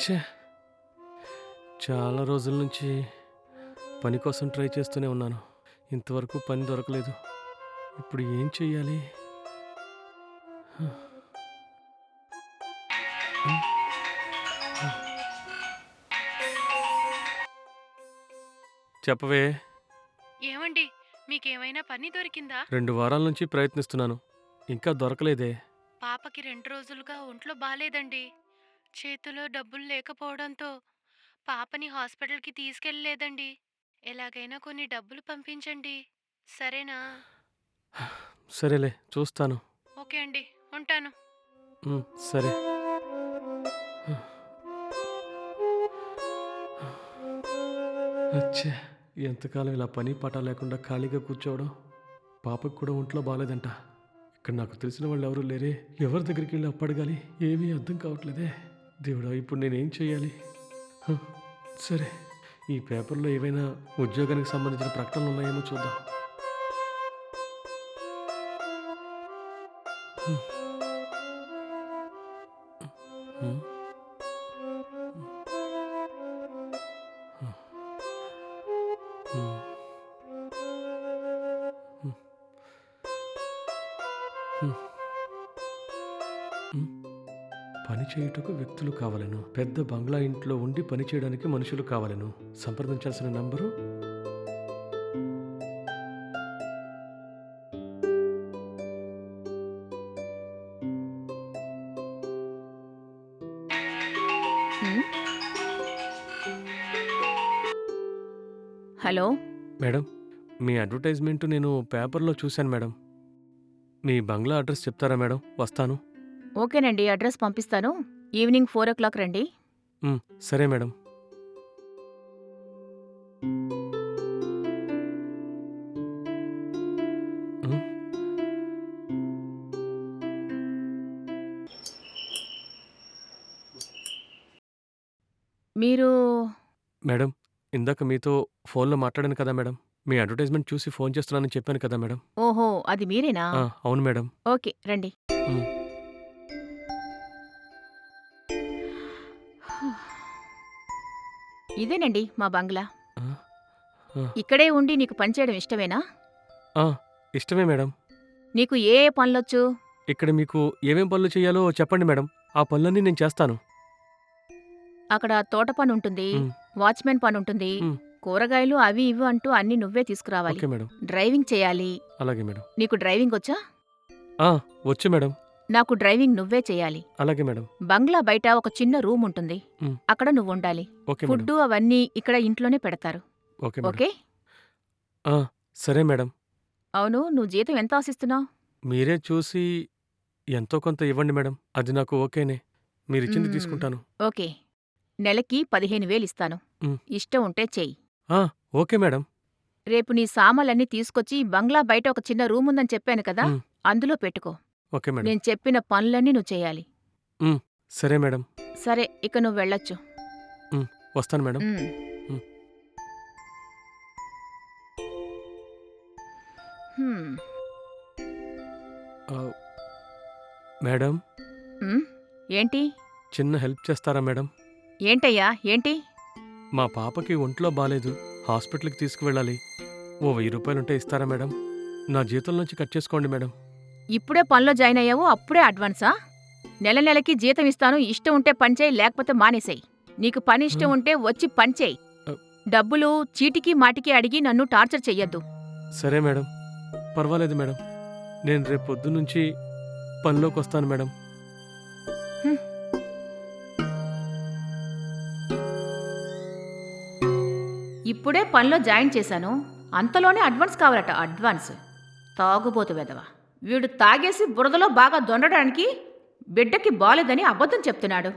ఛే చాలా రోజుల నుంచి పని కోసం ట్రై చేస్తూనే ఉన్నాను. ఇంతవరకు పని దొరకలేదు. ఇప్పుడు ఏం చెయ్యాలి? చెప్పవే. ఏమండి మీకేమైనా పని దొరికిందా? రెండు వారాల నుంచి ప్రయత్నిస్తున్నాను. ఇంకా దొరకలేదే. పాపకి రెండు రోజులుగా ఒంట్లో బాలేదండి. చేతిలో డబ్బులు లేకపోవడంతో పాపని హాస్పిటల్కి తీసుకెళ్ళలేదండి. ఎలాగైనా కొన్ని డబ్బులు పంపించండి. సరేనా? సరేలే చూస్తాను. ఓకే అండి ఉంటాను. సరే. అచ్చే ఎంతకాలం ఇలా పని పాట లేకుండా ఖాళీగా కూర్చోవడం? పాపకు కూడా ఒంట్లో బాగాలేదంట ఇక్కడ నాకు తెలిసిన వాళ్ళు ఎవరు లేరే. ఎవరి దగ్గరికి వెళ్ళి అప్పడగాలి? ఏమీ అర్థం కావట్లేదే. దేవుడా ఇప్పుడు నేనేం చేయాలి సరే ఈ పేపర్లో ఏవైనా ఉద్యోగానికి సంబంధించిన ప్రకటనలు ఉన్నాయేమో చూద్దాం Hmm. పని చేయుటకు వ్యక్తులు కావాలను. పెద్ద బంగ్లా ఇంట్లో ఉండి పని చేయడానికి మనుషులు కావాలను. సంప్రదించాల్సిన నంబరు. హలో? మేడం మీ అడ్వర్టైజ్మెంట్ నేను పేపర్లో చూశాను మేడం. మీ బంగ్లా అడ్రస్ చెప్తారా మేడం? వస్తాను. ఓకేనండి అడ్రస్ పంపిస్తాను. ఈవినింగ్ ఫోర్ ఓ క్లాక్ రండి. సరే మేడం. మీరు మేడం ఇందాక మీతో ఫోన్లో మాట్లాడాను కదా మేడం. మీ అడ్వర్టైజ్మెంట్ చూసి ఫోన్ చేస్తున్నానని చెప్పాను కదా మేడం. ఓహో అది మీరేనా? ఆ, అవును మేడం. ఓకే రండి. ఇదేనండి మా బంగ్లా. ఇక్కడే ఉండి నీకు పనిచేయడం ఇష్టమేనా? ఇష్టమే మేడం. నీకు ఏ ఏ పనులొచ్చు? ఇక్కడ మీకు ఏమేం పనులు చేయాలో చెప్పండి మేడం. ఆ పనులన్నీ నేను చేస్తాను. అక్కడ తోట పని ఉంటుంది వాచ్మెన్ పని ఉంటుంది. కూరగాయలు అవి ఇవి అంటూ అన్ని నువ్వే తీసుకురావాలి. డ్రైవింగ్ చేయాలి. అలాగే మేడం. నీకు డ్రైవింగ్ వచ్చా? వచ్చు మేడం. నాకు డ్రైవింగ్ నువ్వే చేయాలి. అలాగే మేడం. బంగ్లా బయట ఒక చిన్న రూమ్ ఉంటుంది. మ్. అక్కడ నువ్వు ఉండాలి. Okay madam. ఫుడ్ అవన్నీ ఇక్కడ ఇంట్లోనే పెడతారు. Okay madam. ఓకే? ఆ, సరే మేడం. అవును నువ్వు జీతం ఎంత ఆశిస్తున్నావు? మీరే చూసి ఎంతో కొంత ఇవ్వండి మేడం. అది నాకు ఓకేనే. మీరిచ్చింది మ్మ్. తీసుకుంటాను. ఓకే. నెలకి పదిహేను వేలు ఇస్తాను. మ్. ఇష్టం ఉంటే చెయ్యి ఆ, ఓకే మేడం. రేపు నీ సామాన్లన్నీ తీసుకొచ్చి బంగ్లా బయట ఒక చిన్న రూమ్ ఉందని చెప్పాను కదా మ్. అందులో పెట్టుకో. Okay madam. నేను చెప్పిన పనులన్నీ నువ్వు చేయాలి. సరే మేడం. సరే ఇక నువ్వు వెళ్ళొచ్చు. వస్తాను మేడం. హ్మ్. ఆ, మేడం? ఏంటి? చిన్న హెల్ప్ చేస్తారా మేడం? ఏంటయ్యా? ఏంటి? మా పాపకి ఒంట్లో బాలేదు. హాస్పిటల్కి తీసుకువెళ్ళాలి. ఓ వెయ్యి రూపాయలుంటే ఇస్తారా మేడం? నా జీతం నుంచి కట్ చేసుకోండి మేడం. ఇప్పుడే పనిలో జాయిన్ అయ్యావు అప్పుడే అడ్వాన్సా? నెల నెలకి జీతం ఇస్తాను ఇష్టం ఉంటే పని చేయి లేకపోతే మానేసేయి. నీకు పని ఇష్టం. ఉంటే వచ్చి పని చేయి. ఆ. డబ్బులు చీటికి మాటికి అడిగి నన్ను టార్చర్ చెయ్యొద్దు. సరే మేడం. పర్వాలేదు మేడం. నేను రేపు పొద్దున్నుంచి పనిలోకి వస్తాను మేడం. ఇప్పుడే పనిలో జాయిన్ చేశాను. అంతలోనే అడ్వాన్స్ కావాలట అడ్వాన్స్. తాగుబోతు వెదవ వీడు తాగేసి బురదలో బాగా దొండడానికి బిడ్డకి బాలేదని అబద్ధం చెప్తున్నాడు.